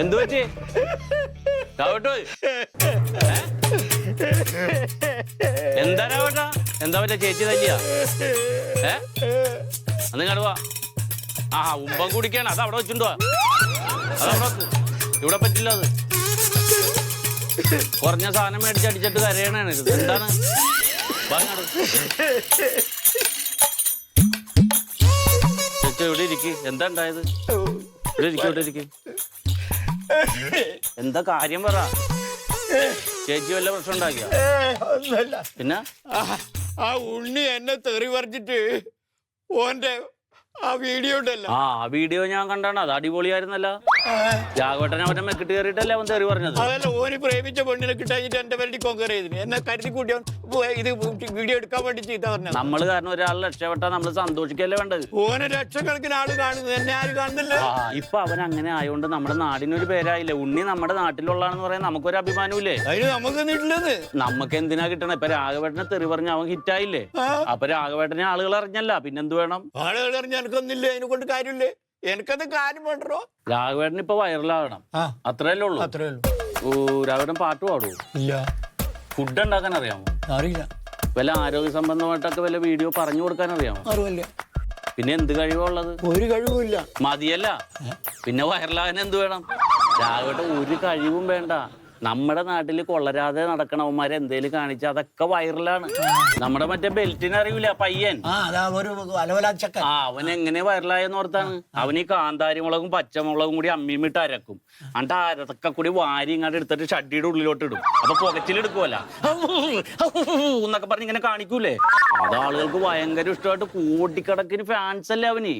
എന്തു പറ്റി? രാവട്ടോ എന്താ രാവട്ടാ? എന്താ പറ്റ ചേച്ചി തല്ലിയാ? ഏ? അന്ന് കടുവാ ആ ഉമ്പം കുടിക്കാണ്. അത് അവിടെ വെച്ചിട്ടുണ്ടോ? അതവിടെ. ഇവിടെ പറ്റില്ല അത്. കുറഞ്ഞ സാധനം മേടിച്ച് അടിച്ചിട്ട് കരയണാണ് ഇത്. എന്താണ്? എവിടെ ഇരിക്കും? എന്താ ഉണ്ടായത്? ഇവിടെ ഇരിക്കും ഇവിടെ ഇരിക്കും. എന്താ കാര്യം പറ. ചേച്ചി വല്ല പ്രശ്നം ഉണ്ടാക്കിയ? ഒന്നുമല്ല. പിന്നെ? ആ, ഉണ്ണി എന്നെ തെറി പറിച്ചിട്ട് ഓന്റെ ആ വീഡിയോ ഉണ്ടല്ലോ. ആ വീഡിയോ ഞാൻ കണ്ടാണ്. അത് അടിപൊളിയായിരുന്നല്ല. രാഘവട്ടനെ അവന്റെ മെക്കിട്ട് കയറിയിട്ടല്ലേ അവൻ തെറി പറഞ്ഞത്? അതല്ല ഓന് പ്രേമിച്ച പെണ്ണിനെ കിട്ടാഞ്ഞിട്ട് എന്റെ പേരിൽ കൊങ്കർ ചെയ്തിന് എന്നെ കരുതി കൂട്ടി അവൻ ഇത് വീഡിയോ എടുക്കാൻ വേണ്ടി ചീത്ത പറഞ്ഞത്. നമ്മൾ കാരണം ഒരാൾ രക്ഷപ്പെട്ടാ നമ്മൾ സന്തോഷിക്കല്ലേ വേണ്ടത്? ഓനെ ലക്ഷക്കണക്കിന് ആൾ എന്നെ ആരും കാണുന്നില്ല? ഇപ്പൊ അവൻ അങ്ങനെ ആയതുകൊണ്ട് നമ്മുടെ നാടിനൊരു പേരായില്ലേ? ഉണ്ണി നമ്മുടെ നാട്ടിലുള്ളതാണെന്ന് പറയാൻ നമുക്കൊരു അഭിമാനമില്ലേ അതിന് നമുക്ക് നമുക്ക് എന്തിനാ കിട്ടണേ? ഇപ്പൊ രാഘവേട്ടനെ തെറി പറഞ്ഞ അവൻ ഹിറ്റായില്ലേ. അപ്പൊ രാഘവേട്ടനെ ആളുകൾ അറിഞ്ഞല്ല പിന്നെന്ത് വേണം? ആളുകൾ അറിഞ്ഞ എനിക്കൊന്നില്ലേ അതിനെ കൊണ്ട് കാര്യമില്ലേ? എനിക്കത് കാര്യം വേണ്ടോ രാഘവേട്ടൻ ഇപ്പൊ വൈറലാകണം. ആ. അത്രയല്ലേ ഉള്ളൂ? അത്രേ ഉള്ളൂ. ഓ രാഘവേട്ടൻ പാട്ട് പാടുവോ? ഇല്ല. ഫുഡ് ഉണ്ടാക്കാൻ അറിയാമോ? അറിയില്ല. വല്ല ആരോഗ്യ സംബന്ധമായിട്ടൊക്കെ വല്ല വീഡിയോ പറഞ്ഞു കൊടുക്കാൻ അറിയാമോ? അറിവില്ല. പിന്നെ എന്ത് കഴിവാ ഉള്ളത്? ഒരു കഴിവുമില്ല. മതിയല്ല. പിന്നെ വൈറലാകാൻ എന്ത് വേണം? രാഘവേട്ടൻ ഒരു കഴിവും വേണ്ട. നമ്മുടെ നാട്ടിൽ കൊള്ളരാതെ നടക്കണവന്മാരെ എന്തേലും കാണിച്ച അതൊക്കെ വൈറലാണ്. നമ്മുടെ മറ്റേ ബെൽറ്റിനെ അറിയില്ല പയ്യൻ. ആ അവൻ എങ്ങനെ വൈറലായെന്ന് ഓർത്താണ്? അവൻ ഈ കാന്താരി മുളകും പച്ചമുളകും കൂടി അമ്മിയും ഇട്ട് അരക്കും. എന്നിട്ട് അരതൊക്കെ കൂടി വാരി ഇങ്ങോട്ട് എടുത്തിട്ട് ഷഡിയുടെ ഉള്ളിലോട്ട് ഇടും. അപ്പൊ പുകച്ചിലെടുക്കുമല്ല എന്നൊക്കെ പറഞ്ഞ് ഇങ്ങനെ കാണിക്കൂലേ? അത് ആളുകൾക്ക് ഭയങ്കര ഇഷ്ടമായിട്ട് കോടിക്കണക്കിന് ഫാൻസ് അല്ലേ അവന്?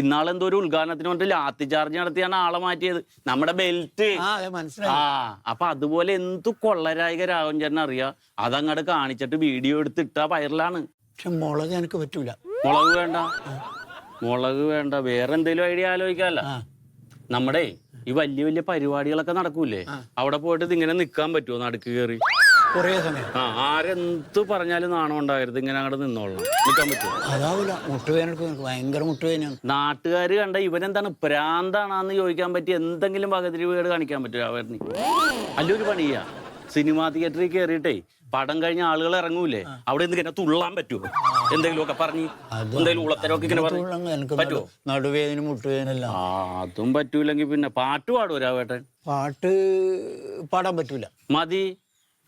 ഇന്നാളെന്തോ ഒരു ഉദ്ഘാടനത്തിന് വേണ്ടി ലാത്തി ചാർജ് നടത്തിയാണ് ആളെ മാറ്റിയത്. നമ്മുടെ ബെൽറ്റ് ആ അപ്പൊ അതുപോലെ എന്തു കൊള്ളരായിക രാഘവൻ ചേട്ടൻ അറിയാ. അതങ്ങോട്ട് കാണിച്ചിട്ട് വീഡിയോ എടുത്ത് എടുത്തിട്ടാ വൈറലാണ് പക്ഷെ മുളക് എനിക്ക് പറ്റൂല. മുളക് വേണ്ട. മുളക് വേണ്ട. വേറെ എന്തെങ്കിലും ഐഡിയ ആലോചിക്കാല്ല നമ്മടെ ഈ വലിയ വലിയ പരിപാടികളൊക്കെ നടക്കൂലേ അവിടെ പോയിട്ട് ഇങ്ങനെ നിക്കാൻ പറ്റുമോ നടക്ക് കയറി കുറേ സമയം. ആ ആരെന്ത് പറഞ്ഞാലും നാണം ഉണ്ടാകരുത്. ഇങ്ങനെ അങ്ങോട്ട് നിന്നോളണം. നിൽക്കാൻ പറ്റുമോ അതാവില്ല മുട്ടുവേനക്ക് ഭയങ്കര മുട്ടുവേനാണ് നാട്ടുകാർ കണ്ട ഇവനെന്താണ് പ്രാന്താണെന്ന് ചോദിക്കാൻ പറ്റി എന്തെങ്കിലും പകുതി വീട് കാണിക്കാൻ പറ്റുമോ അവരിന് അല്ലൊരു പണിയാ സിനിമാ തിയേറ്ററിൽ കയറിയിട്ടേ പടം കഴിഞ്ഞ ആളുകൾ ഇറങ്ങൂലേ? അവിടെ ഇങ്ങനെ തുള്ളാൻ പറ്റുമോ എന്തെങ്കിലും ഒക്കെ പറഞ്ഞ് എന്തെങ്കിലും ഉളത്തരമൊക്കെ ഇങ്ങനെ പറഞ്ഞു പറ്റുമോ നടുവേദന മുട്ടുവേദനല്ല ആ അതും പറ്റൂലെങ്കിൽ പിന്നെ പാട്ട് പാടുമോ രാവേട്ടൻ പാട്ട് പാടാൻ പറ്റൂല. മതി.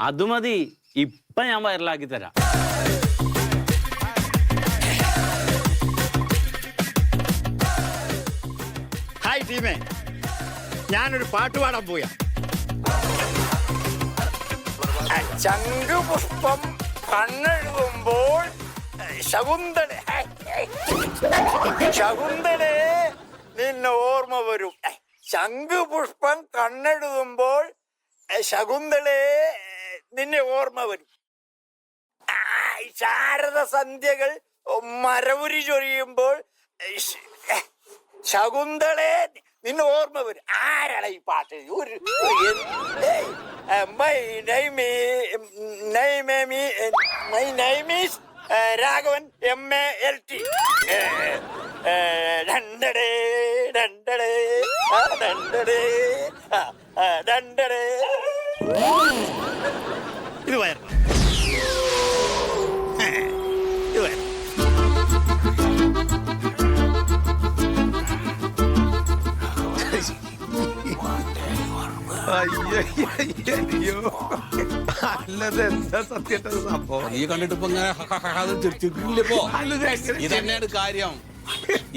അത് മതി. ഇപ്പൊ ഞാൻ വൈറലാക്കി തരാം. ഹായ് ടീമേ. ഞാനൊരു പാട്ട് പാടാൻ പോയാ. ശംഖുപുഷ്പം കണ്ണെഴുതുമ്പോൾ ശകുന്തള ശകുന്തളെ നിന്നെ ഓർമ്മ വരും. ശംഖുപുഷ്പം കണ്ണെഴുതുമ്പോൾ ശകുന്തളെ നിന്നെ ഓർമ്മ വരും. ശാരദ സന്ധ്യകൾ മരവുരി ചൊരിയുമ്പോൾ ശകുന്തളെ നിന്നെ ഓർമ്മ വരും. ആരാണ് ഈ പാട്ട്? ഒരു മൈ നൈമി നൈമേമി മൈ നൈമീസ് Raghavan M A L T. രണ്ടടേ രണ്ടടേ രണ്ടടേ രണ്ടടേ. ഇത് വയറ ഇത് അയ്യോ അല്ലത് എന്താ സത്യത്തെ സംഭവം? നീ കണ്ടിട്ട് ഇപ്പൊ ഇങ്ങനെ ഹ ഹ ഹ എന്ന് ചിരിച്ചിട്ടില്ലപ്പോ അല്ലത് എങ്ങനെ ഇത് തന്നെയാണ് കാര്യം.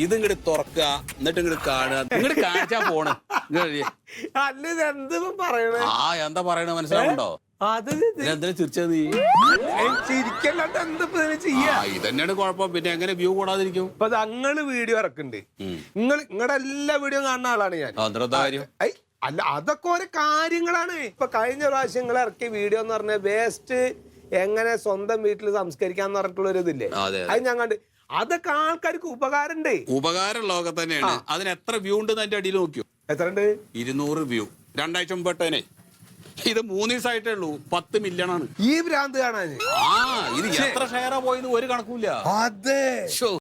ഇത് ഇങ്ങോട്ട് തുറക്കുക എന്നിട്ട് ഇങ്ങോട്ട് കാണുക. ഇങ്ങോട്ട് കാണിച്ചാ പോണ്. എന്ത് പറയണേ? ആ എന്താ പറയണേ മനസ്സിലാവുണ്ടോ അത് ചിരിക്കല്ലാണ്ട് എന്താ ചെയ്യാ? ആ തന്നെയാണ് കുഴപ്പം. പിന്നെ എങ്ങനെ വ്യൂ കൂടാതിരിക്കും? ഇപ്പൊ അങ്ങൾ വീഡിയോ ഇറക്കുന്നുണ്ട്. നിങ്ങൾ നിങ്ങളുടെ എല്ലാ വീഡിയോ കാണുന്ന ആളാണ് ഞാൻ. അല്ല അതൊക്കെ ഓരോ കാര്യങ്ങളാണ്. ഇപ്പൊ കഴിഞ്ഞ പ്രാവശ്യം നിങ്ങൾ ഇറക്കിയ വീഡിയോ എന്ന് പറഞ്ഞ വേസ്റ്റ് എങ്ങനെ സ്വന്തം വീട്ടിൽ സംസ്കരിക്കാന്ന് പറഞ്ഞിട്ടുള്ള ഒരു ഇതില്ലേ അതെ, ഞാൻ കണ്ട് അതൊക്കെ ആൾക്കാർക്ക് ഉപകാരമുണ്ട് ഉപകാരം ലോകം തന്നെയാണ്. അതിന് എത്ര വ്യൂ ഉണ്ട് അതിന്റെ അടിയിൽ നോക്കിയോ? എത്ര ഉണ്ട് ഇരുന്നൂറ് വ്യൂ രണ്ടാഴ്ച മുമ്പേട്ടേനെ ഇത് മൂന്ന് ദിവസമായിട്ടേ ഉള്ളൂ. പത്ത് മില്യൺ ആണ്. ഈ ഭ്രാന്ത് കാണാൻ ആ ഇത് എത്ര ഷെയറാ പോയത്? ഒരു കണക്കൂല്ല അതെ.